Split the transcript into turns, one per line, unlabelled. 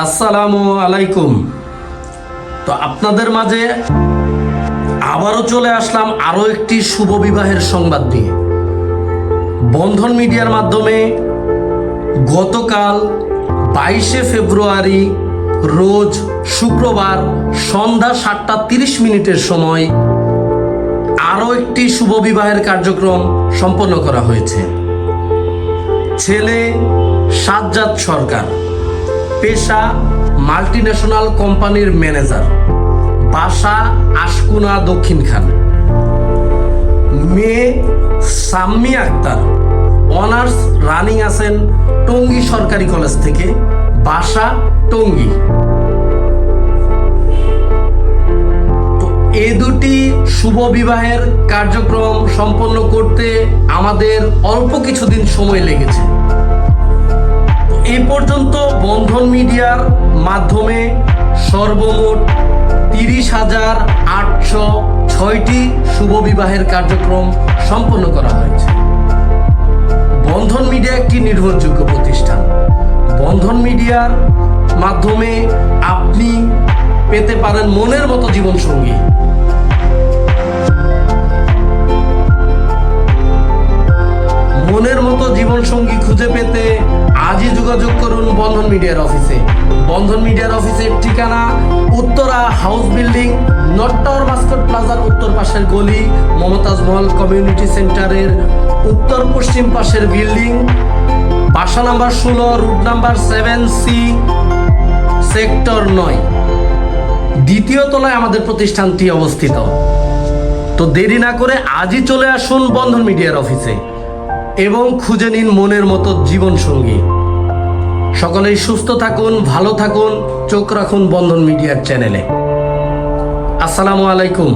আসসালামু আলাইকুম। তো আপনাদের মাঝে আবারও চলে আসলাম আরও একটি শুভ বিবাহের সংবাদ নিয়ে। বন্ধন মিডিয়ার মাধ্যমে গতকাল বাইশে ফেব্রুয়ারি রোজ শুক্রবার সন্ধ্যা সাতটা তিরিশ মিনিটের সময় আরও একটি শুভ বিবাহের কার্যক্রম সম্পন্ন করা হয়েছে। ছেলে সাজ্জাদ সরকার। পেশা মাল্টি ন্যাশনাল কোম্পানির ম্যানেজার বাসা আশকুনা দক্ষিণ খান মেয়ে সাম্মি আক্তার, অনার্স রানিং আছেন টঙ্গী সরকারি কলেজ থেকে, বাসা টঙ্গী। এ দুটি শুভ বিবাহের কার্যক্রম সম্পন্ন করতে আমাদের অল্প কিছুদিন সময় লেগেছে। এ পর্যন্ত বন্ধন মিডিয়ার মাধ্যমে সর্বমোট তিরিশ হাজার আটশো ছয়টি শুভ বিবাহের কার্যক্রম সম্পন্ন করা হয়েছে। বন্ধন মিডিয়া একটি নির্ভরযোগ্য প্রতিষ্ঠান। বন্ধন মিডিয়ার মাধ্যমে আপনি পেতে পারেন মনের মতো জীবনসঙ্গী। মনের মতো জীবনসঙ্গী খুঁজে পেতে আজই যোগাযোগ করুন বন্ধন মিডিয়ার অফিসে। বন্ধন মিডিয়ার অফিসের ঠিকানা Uttara house building, north tower Mascot প্লাজার উত্তর পাশের গলি, মমতাজ মহল কমিউনিটি সেন্টারের উত্তর পশ্চিম পাশের বিল্ডিং। বাসা নাম্বার ষোলো, route number seven C, sector নয়। দ্বিতীয় তলায় আমাদের প্রতিষ্ঠানটি অবস্থিত। তো দেরি না করে আজই চলে আসুন বন্ধন মিডিয়ার অফিসে এবং খুঁজে নিন মনের মতো জীবন সঙ্গী সকলেই সুস্থ থাকুন ভালো থাকুন চোখ রাখুন বন্ধন মিডিয়ার চ্যানেলে। আসসালামু আলাইকুম।